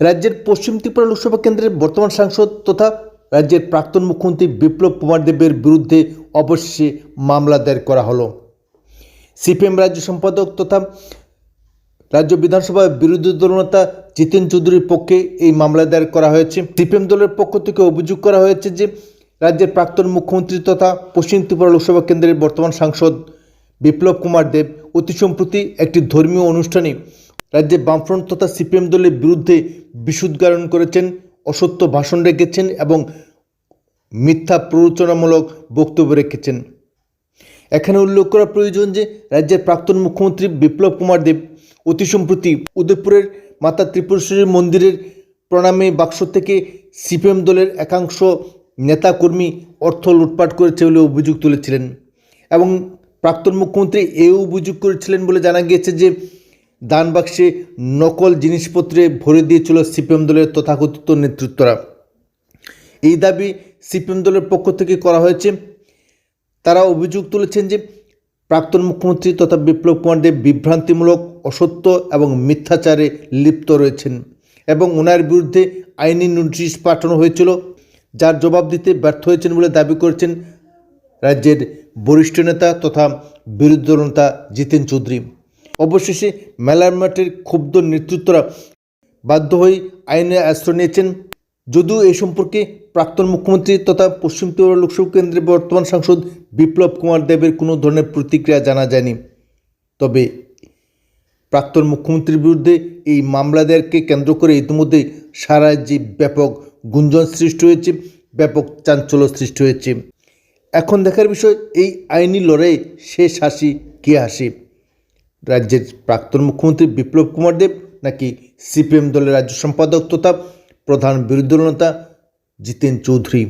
রাজ্যের পশ্চিম ত্রিপুরা লোকসভা কেন্দ্রের বর্তমান সাংসদ তথা রাজ্যের প্রাক্তন মুখ্যমন্ত্রী বিপ্লব কুমার দেবের বিরুদ্ধে অবশেষে মামলা দায়ের করা হলো। সিপিএম রাজ্য সম্পাদক তথা রাজ্য বিধানসভার বিরোধী দলনেতা জিতেন চৌধুরীর পক্ষে এই মামলা দায়ের করা হয়েছে। সিপিএম দলের পক্ষ থেকে অভিযোগ করা হয়েছে যে রাজ্যের প্রাক্তন মুখ্যমন্ত্রী তথা পশ্চিম ত্রিপুরা লোকসভা কেন্দ্রের বর্তমান সাংসদ বিপ্লব কুমার দেব অতি সম্প্রতি একটি ধর্মীয় অনুষ্ঠানে রাজ্যের বামফ্রন্ট তথা সিপিএম দলের বিরুদ্ধে বিশুদ্ধারণ করেছেন, অসত্য ভাষণ রেখেছেন এবং মিথ্যা প্ররোচনামূলক বক্তব্য রেখেছেন। এখানে উল্লেখ করা প্রয়োজন যে রাজ্যের প্রাক্তন মুখ্যমন্ত্রী বিপ্লব কুমার দেব অতি সম্প্রতি উদয়পুরের মাতা ত্রিপুরেশ্বরী মন্দিরের প্রণামে বাক্স থেকে সিপিএম দলের একাংশ নেতাকর্মী অর্থ লুটপাট করেছে বলে অভিযোগ তুলেছিলেন এবং প্রাক্তন মুখ্যমন্ত্রী এও অভিযোগ করেছিলেন বলে জানা গিয়েছে যে দান বাক্সে নকল জিনিসপত্রে ভরে দিয়েছিল সিপিএম দলের তথাকথিত নেতৃত্বরা। এই দাবি সিপিএম দলের পক্ষ থেকে করা হয়েছে। তারা অভিযোগ তুলেছেন যে প্রাক্তন মুখ্যমন্ত্রী তথা বিপ্লব কুমার দেব বিভ্রান্তিমূলক, অসত্য এবং মিথ্যাচারে লিপ্ত রয়েছেন এবং ওনার বিরুদ্ধে আইনি নোটিশ পাঠানো হয়েছিল, যার জবাব দিতে ব্যর্থ হয়েছেন বলে দাবি করেছেন রাজ্যের বরিষ্ঠ নেতা তথা বিরোধী দলনেতা জিতেন চৌধুরী। অবশেষে মেলার মাঠের ক্ষুব্ধ নেতৃত্বরা বাধ্য হয়ে আইনে আশ্রয় নিয়েছেন। যদিও এই সম্পর্কে প্রাক্তন মুখ্যমন্ত্রী তথা পশ্চিম ত্রিপুরা লোকসভা কেন্দ্রের বর্তমান সাংসদ বিপ্লব কুমার দেবের কোনো ধরনের প্রতিক্রিয়া জানা যায়নি। তবে প্রাক্তন মুখ্যমন্ত্রীর বিরুদ্ধে এই মামলা দায়েরকে কেন্দ্র করে ইতিমধ্যে সারা রাজ্যে ব্যাপক গুঞ্জন সৃষ্টি হয়েছে, ব্যাপক চাঞ্চল্য সৃষ্টি হয়েছে। এখন দেখার বিষয়, এই আইনি লড়াইয়ে শেষ হাসি, কে হাসি? রাজ্যের প্রাক্তন মুখ্যমন্ত্রী বিপ্লব কুমার দেব, নাকি সিপিএম দলের রাজ্য সম্পাদক তথা প্রধান বিরোধী দলনেতা জিতেন চৌধুরী।